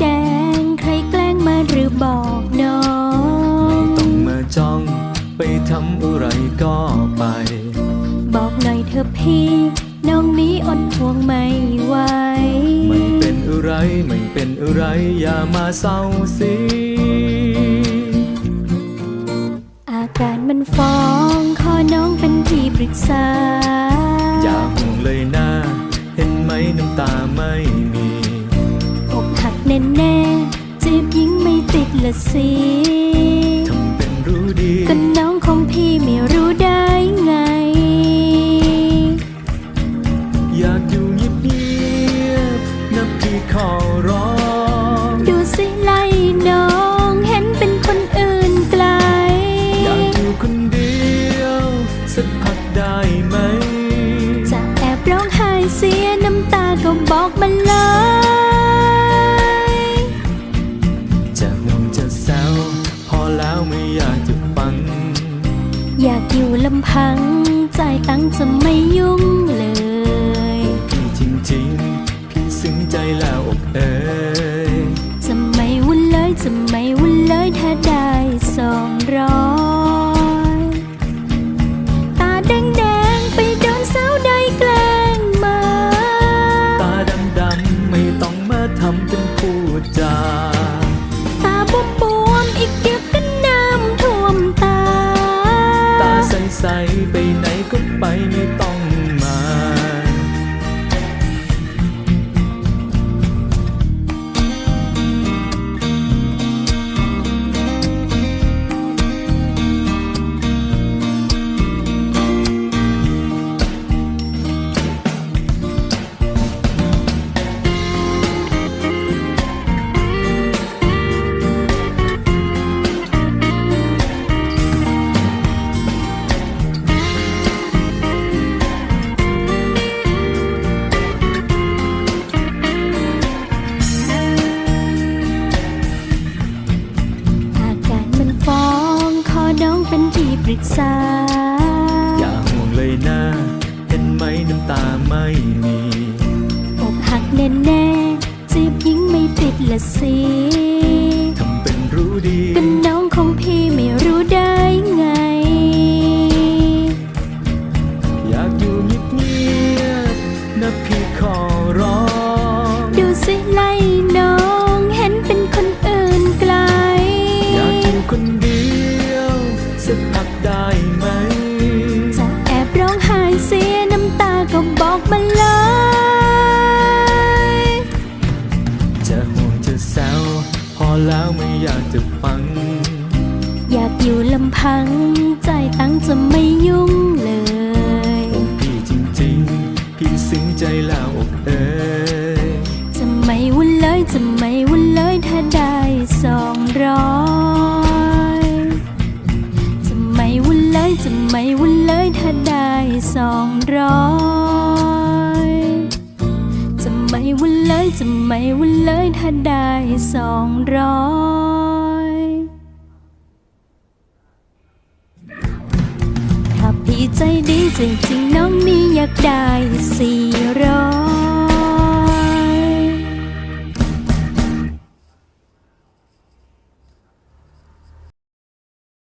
แดง ใครแกล้งมาหรือบอกน้อง ไม่ต้องมาจ้อง ไปทำอะไรก็ไป บอกหน่อยเธอพี่ น้องนี้อดห่วงไม่ไหว ไม่เป็นอะไรไม่เป็นอะไร อย่ามาเศร้าสิอาการมันฟ้อง ขอน้องเป็นที่ปรึกษา ดละสิทำเป็นรู้ดีก็น้องของพี่ไม่รู้ได้ไง อยากอยู่เงียบๆนับพี่ขอร้อง ดูสิไล่น้องเห็นเป็นคนอื่นไกล อยากอยู่คนเดียว สักพักได้ไหม จะแอบร้องไห้เสียน้ำตาก็บอกมาเลย อยากอยู่ลำพังใจายตังค์จะไม่ยุ่งเลยพี่จริงๆ พี่ซึ้งใจแล้วอกเอ๋ยจะไม่วุ่นเลยจะไม่วุ่นเลยถ้าได้ น้องเป็นที่ปรึกษา อย่าห่วงเลยนะเห็นไหมน้ำตาไม่มีอกหักแน่ๆจีบยิงไม่ติดละสิทำเป็นรู้ดีก็น้องของพี่ไม่รู้ได้ไง อยากอยู่เงียบๆนะพี่ขอร้อง อกมาเลย จะห่วงจะแซวพอแล้วไม่อยากจะฟัง อยากอยู่ลำพัง ใจายตังค์จะไม่ยุ่งเลยห่วงพี่จริงๆ พี่ซึ้งใจแล้วอกเอ๋ยจะไม่วุ่นเลยจะไม่วุ่นเลยถ้าได้สองร้อยจะไม่วุ่นเลยจะไม่วุ่นเลยถ้าได้สองร้อยจะไม่ วุ่นเลยจะไม่วุ่นเลยถ้าได้สองร้อยถ้าพี่ใจดีจริงๆน้องนี่อยากได้สี่ร้อย